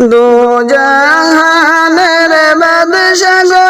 দু জাহানের বাদশাহ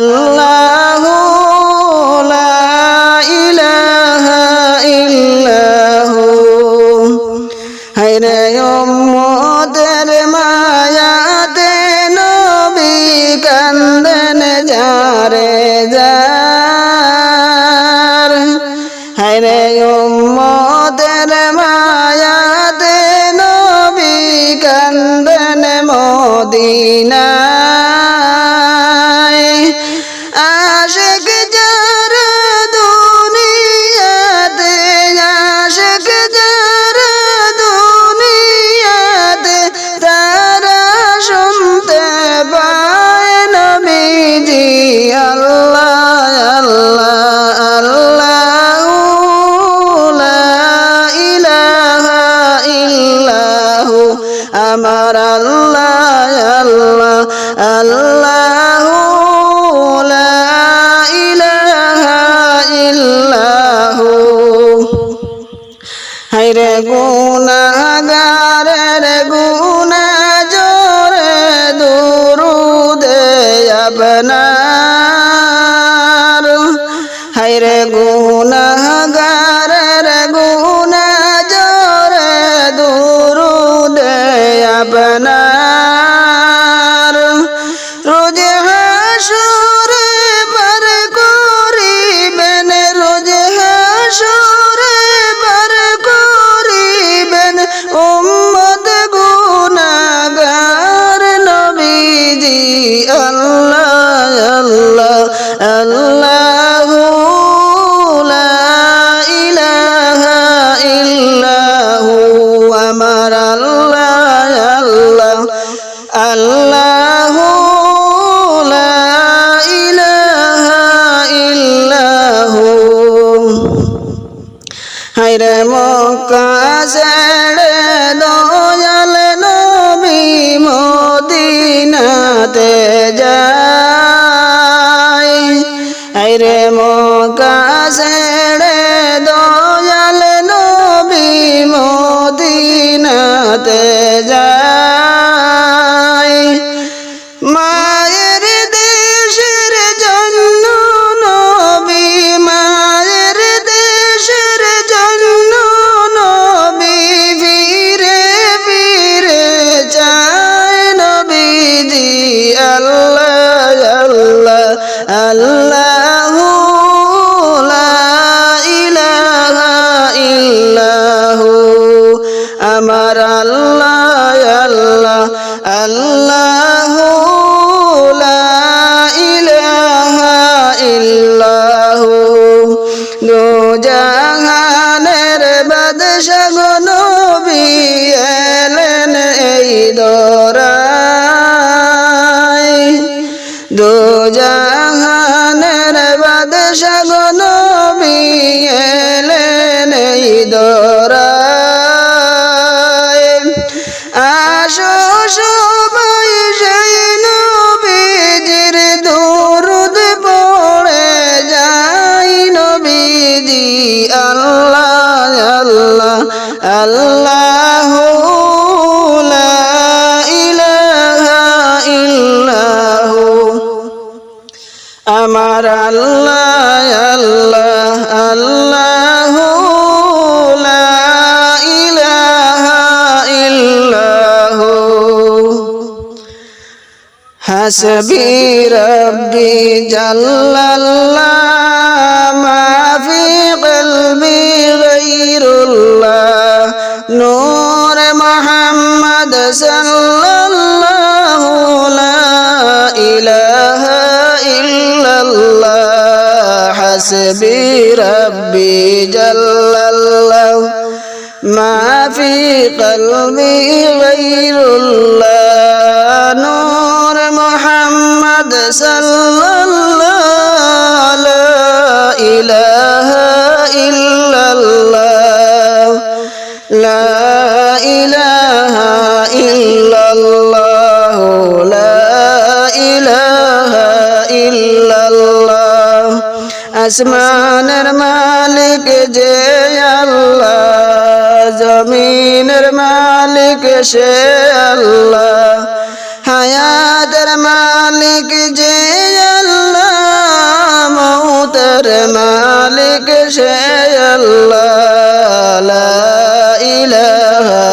আল্লাহ হাইরে মোদের মায়াতে নবী কান্দন যারে যার। হাইরে আমার আল্লাহ আল্লাহ আল্লাহ ইহু হাইরে গো মক্কা ছেড়ে দয়াল নবী মদিনাতে যায়। আইরে মক্কা দু আমার আল্লাহ আল্লাহ আল্লাহ হাসবি ইলাহা ইল্লাহু। حسبي ربي جل الله ما في قلبي غير الله আসমানের মালিক যে আল্লাহ, জমিনের মালিক সে আল্লাহ, হায়াতের মালিক যে আল্লাহ, মৌতের মালিক সে আল্লাহ ইলাহা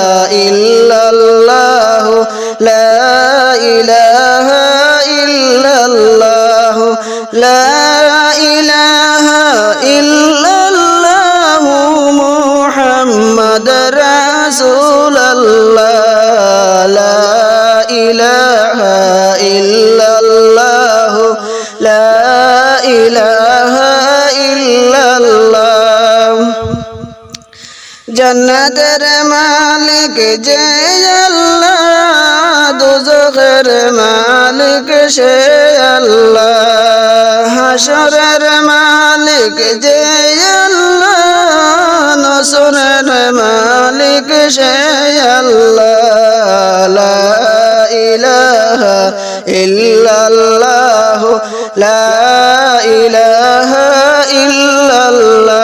ইল্লাল্লাহ, লা লা ইলাহা জন্নতের মালিক যে আল্লাহ। দুজখের মালিক, সে আল্লাহ। হাসরের মালিক, যে আল্লাহ। নসরের মালিক, সে আল্লাহ। ইলাহা ইল্লাল্লাহ। লা ইলাহা ইল্লাল্লাহ।